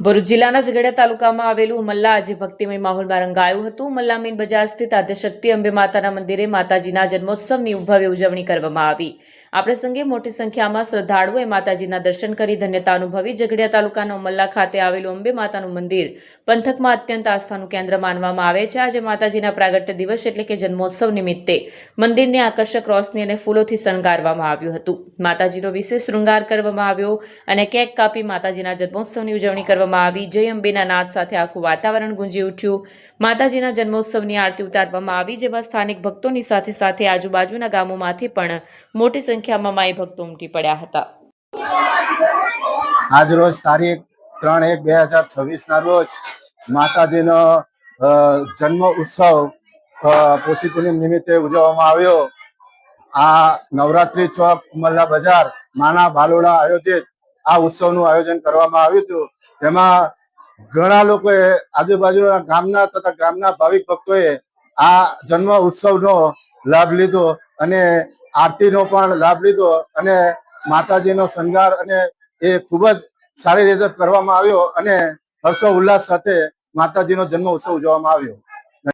ભરૂચ જિલ્લાના ઝઘડિયા તાલુકામાં આવેલું મલ્લા આજે ભક્તિમય માહોલમાં રંગાયું હતું. મલ્લા મીન બજાર સ્થિત આદ્યશક્તિ અંબે માતાના મંદિરે માતાજીના જન્મોત્સવની ભવ્ય ઉજવણી કરવામાં આવી. આ પ્રસંગે મોટી સંખ્યામાં શ્રદ્ધાળુઓએ માતાજીના દર્શન કરી ધન્યતા અનુભવી ઝઘડિયા તાલુકાના મલ્લા ખાતે આવેલું અંબે માતાનું મંદિર પંથકમાં અત્યંત આસ્થાનું કેન્દ્ર માનવામાં આવે છે. આજે માતાજીના પ્રાગટ્ય દિવસ એટલે કે જન્મોત્સવ નિમિત્તે મંદિરને આકર્ષક રોશની અને ફૂલોથી શણગારવામાં આવ્યું હતું. માતાજીનો વિશેષ શૃંગાર કરવામાં આવ્યો અને કેક કાપી માતાજીના જન્મોત્સવની ઉજવણી કરવામાં આવી જય અંબેના નાદ સાથે આખું વાતાવરણ ગુંજી ઉઠ્યું. માતાજીના જન્મોત્સવની આરતી ઉતારવામાં આવી, જેમાં સ્થાનિક ભક્તોની સાથે સાથે આજુબાજુના ગામોમાંથી પણ મોટી સંખ્યામાં માઈ ભક્તો ઉમટી પડ્યા હતા. આજ રોજ તારીખ ત્રણ એક બે હજાર છવ્વીસ ના રોજ માતાજીનો જન્મ ઉત્સવ પોષી પૂનમ નિમિત્તે ઉજવવામાં આવ્યો. આ નવરાત્રી ચોક મલ્લા બજાર, માના ભાલોડા આયોજિત આ ઉત્સવનું આયોજન કરવામાં આવ્યું હતું. તેમાં ઘણા લોકોએ આજુબાજુના ગામના તથા ગામના ભાવિક ભક્તોએ આ જન્મ ઉત્સવનો લાભ લીધો અને આરતીનો પણ લાભ લીધો અને માતાજીનો શણગાર અને એ ખૂબ જ સારી રીતે કરવામાં આવ્યો અને હર્ષો ઉલ્લાસ સાથે માતાજીનો જન્મ ઉત્સવ ઉજવવામાં આવ્યો.